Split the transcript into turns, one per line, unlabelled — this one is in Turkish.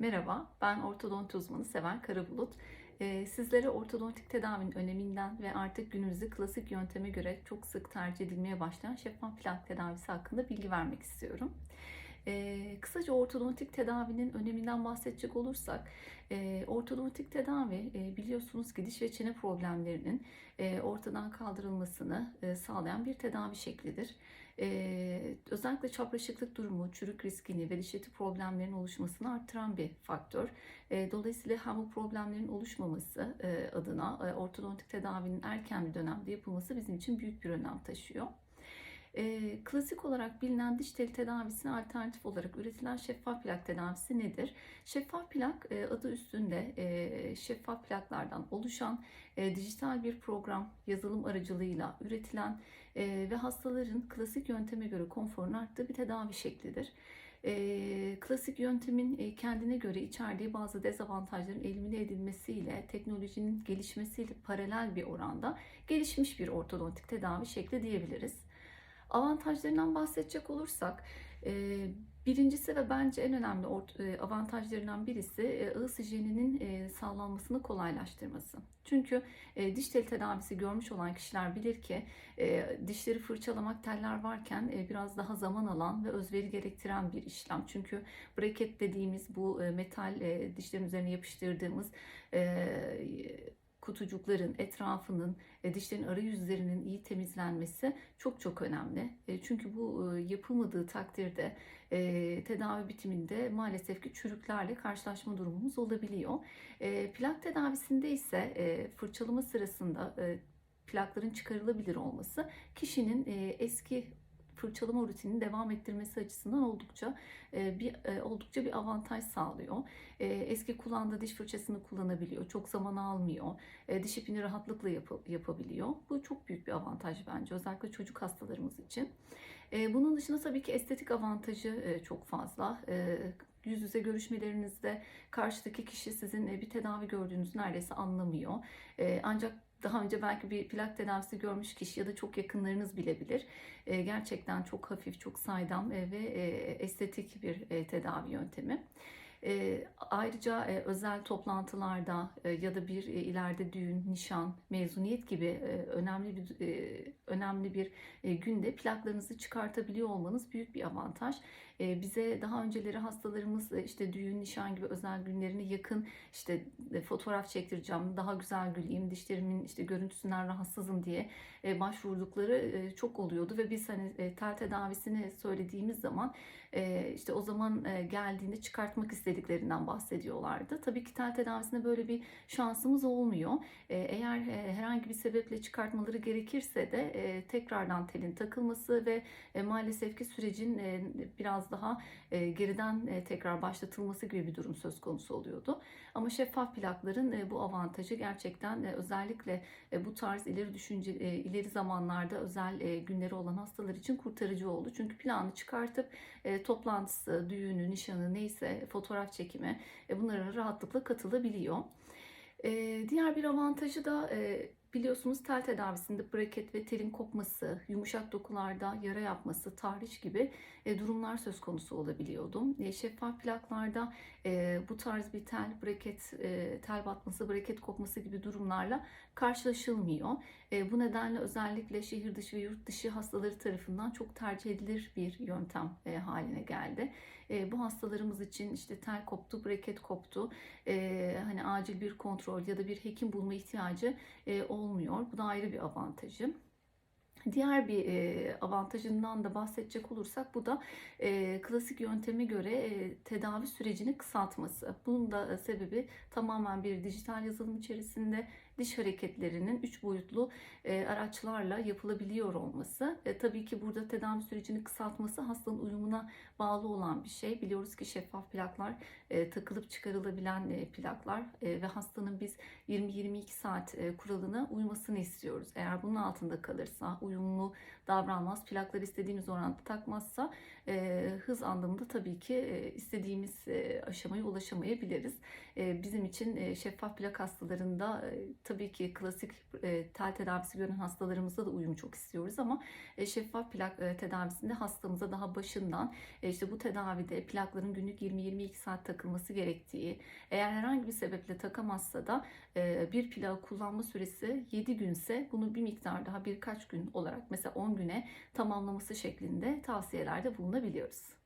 Merhaba, ben ortodonti uzmanı Sever Karabulut. Ee, sizlere ortodontik tedavinin öneminden ve artık günümüzde klasik yönteme göre çok sık tercih edilmeye başlayan şeffaf plak tedavisi hakkında bilgi vermek istiyorum. Ee, kısaca ortodontik tedavinin öneminden bahsedecek olursak, e, ortodontik tedavi e, biliyorsunuz ki diş ve çene problemlerinin e, ortadan kaldırılmasını sağlayan bir tedavi şeklidir. E, özellikle çapraşıklık durumu, çürük riskini ve diş eti problemlerinin oluşmasını arttıran bir faktör. E, dolayısıyla hem bu problemlerin oluşmaması e, adına e, ortodontik tedavinin erken bir dönemde yapılması bizim için büyük bir önem taşıyor. E, klasik olarak bilinen diş teli tedavisine alternatif olarak üretilen şeffaf plak tedavisi nedir? Şeffaf plak e, adı üstünde e, şeffaf plaklardan oluşan e, dijital bir program yazılım aracılığıyla üretilen e, ve hastaların klasik yönteme göre konforun arttığı bir tedavi şeklidir. E, klasik yöntemin e, kendine göre içerdiği bazı dezavantajların elimine edilmesiyle teknolojinin gelişmesiyle paralel bir oranda gelişmiş bir ortodontik tedavi şekli diyebiliriz. Avantajlarından bahsedecek olursak e, birincisi ve bence en önemli e, avantajlarından birisi e, ağız hijyeninin sağlanmasını kolaylaştırması. Çünkü diş teli tedavisi görmüş olan kişiler bilir ki dişleri fırçalamak teller varken biraz daha zaman alan ve özveri gerektiren bir işlem. Çünkü braket dediğimiz bu metal dişlerin üzerine yapıştırdığımız kutucukların etrafının, e, dişlerin arayüzlerinin iyi temizlenmesi çok çok önemli. E, çünkü bu e, yapılmadığı takdirde tedavi bitiminde maalesef ki çürüklerle karşılaşma durumumuz olabiliyor. Plak tedavisinde ise fırçalama sırasında plakların çıkarılabilir olması kişinin eski fırçalama rutinini devam ettirmesi açısından oldukça e, bir e, oldukça bir avantaj sağlıyor. E, eski kullandığı diş fırçasını kullanabiliyor. Çok zaman almıyor. Diş ipini rahatlıkla yap yapabiliyor. Bu çok büyük bir avantaj bence. Özellikle çocuk hastalarımız için. Bunun dışında tabii ki estetik avantajı çok fazla yüz yüze görüşmelerinizde karşıdaki kişi sizin bir tedavi gördüğünüzü neredeyse anlamıyor. Ancak daha önce belki bir plak tedavisi görmüş kişi ya da çok yakınlarınız bilebilir. E, gerçekten çok hafif, çok saydam e, ve e, estetik bir e, tedavi yöntemi. E, ayrıca e, özel toplantılarda e, ya da bir e, ileride düğün, nişan, mezuniyet gibi e, önemli bir e, önemli bir e, günde plaklarınızı çıkartabiliyor olmanız büyük bir avantaj. E, bize daha önceleri hastalarımız e, işte düğün, nişan gibi özel günlerine yakın işte e, fotoğraf çektireceğim, daha güzel güleyim, dişlerimin işte görüntüsünden rahatsızım diye e, başvurdukları çok oluyordu ve biz hani tel tedavisini söylediğimiz zaman işte o zaman geldiğinde çıkartmak istediklerinden bahsediyorlardı. Tabii ki tel tedavisinde böyle bir şansımız olmuyor. Eğer herhangi bir sebeple çıkartmaları gerekirse de tekrardan telin takılması ve maalesef ki sürecin e, biraz daha e, geriden e, tekrar başlatılması gibi bir durum söz konusu oluyordu. Ama şeffaf plakların e, bu avantajı gerçekten özellikle bu tarz ileri düşünce ileri zamanlarda özel günleri olan hastalar için kurtarıcı oldu. Çünkü planı çıkartıp toplantısı, düğünü, nişanı neyse fotoğraf çekimi bunlara rahatlıkla katılabiliyor. Diğer bir avantajı da Biliyorsunuz tel tedavisinde braket ve telin kopması, yumuşak dokularda yara yapması, tahriş gibi e, durumlar söz konusu olabiliyordu. E, şeffaf plaklarda e, bu tarz bir tel, braket, tel batması, braket kopması gibi durumlarla karşılaşılmıyor. Bu nedenle özellikle şehir dışı ve yurt dışı hastaları tarafından çok tercih edilir bir yöntem haline geldi. Bu hastalarımız için işte tel koptu, braket koptu, hani acil bir kontrol ya da bir hekim bulma ihtiyacı e, olmuyor. Bu da ayrı bir avantajı. Diğer bir e, avantajından da bahsedecek olursak bu da e, klasik yönteme göre e, tedavi sürecini kısaltması. Bunun da sebebi tamamen bir dijital yazılım içerisinde diş hareketlerinin üç boyutlu e, araçlarla yapılabiliyor olması. E, tabii ki burada tedavi sürecini kısaltması hastanın uyumuna bağlı olan bir şey. Biliyoruz ki şeffaf plaklar e, takılıp çıkarılabilen e, plaklar e, ve hastanın biz 20-22 saat e, kuralına uymasını istiyoruz. Eğer bunun altında kalırsa uyumlu davranmaz, plakları istediğimiz oranda takmazsa e, hız anlamında tabii ki e, istediğimiz e, aşamaya ulaşamayabiliriz. E, bizim için e, şeffaf plak hastalarında e, tabii ki klasik e, tel tedavisi gören hastalarımızda da uyum çok istiyoruz ama e, şeffaf plak e, tedavisinde hastamıza daha başından e, işte bu tedavide plakların günlük 20-22 saat takılması gerektiği, eğer herhangi bir sebeple takamazsa da e, bir plağı kullanma süresi 7 günse bunu bir miktar daha birkaç gün olarak mesela 10 güne tamamlaması şeklinde tavsiyelerde bulunabiliyoruz.